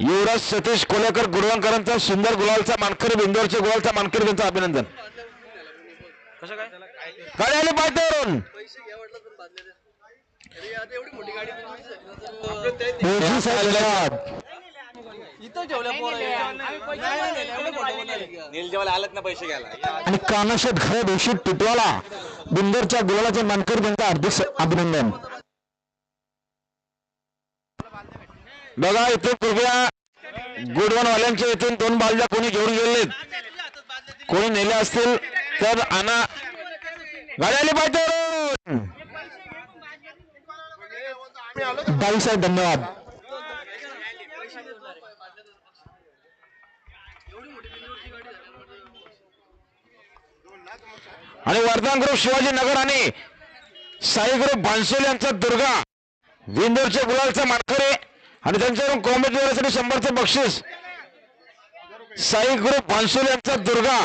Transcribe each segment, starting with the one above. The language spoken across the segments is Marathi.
युवराज सतीश कोलेकर गुरवणकरांचा सुंदर गुलालचा मानकरी बिंदोरच्या गुलालचा मानकरी त्यांचं अभिनंदन. कसं काय? गाडी आली पायथ्यावरून. आणि कानाशेत घरे दिवशी टिटवाला बिंदरच्या गुलालाचे मानकरी त्यांचं हार्दिक अभिनंदन. बघा इथे कृपया गुडवनवाल्यांच्या इथून दोन बालद्या कोणी घेऊन गेलेत कोणी नेले असतील तर आणा. गाडी पाहिजे बाई साहेब धन्यवाद. आणि वर्धमान ग्रुप शिवाजी नगर आणि साई ग्रुप भानसोल यांचा दुर्गा. विंदूरच्या गुलालचा मानकरे. आणि त्यांच्याकडून कॉमेडीसाठी शंभरचं बक्षीस. साई ग्रुप भानसुल यांचा दुर्गा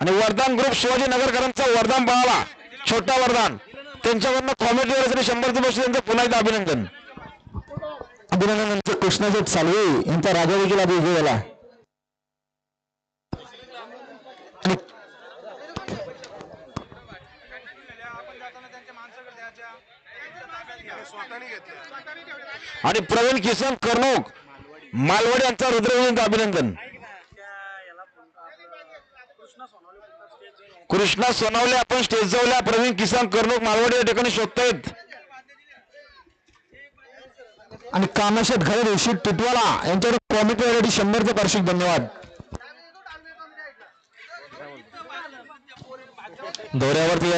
आणि वरदान ग्रुप शिवाजी नगरकरांचा वरदान बाळाला छोटा वरदान. त्यांच्याकडनं कॉमेडीसाठी शंभरचं बक्षीस यांचं पुन्हा एकदा अभिनंदन. अभिनंदन यांचं कृष्णाजी सालवे यांचा राजा देखील आधी झाला. आणि आणि प्रवीण किसन कर्णूक मालवड यांचा रुद्रवीर अभिनंदन. कृष्णा सोनवले आपण स्टेज जाऊल्या प्रवीण किसन कर्णूक मालवड या ठिकाणी शोधतायत. आणि कामेशेत घरे दिवशी टिटवाला यांच्याकडे कॉमिटी शंभरचे वार्षिक धन्यवाद. दौऱ्यावरती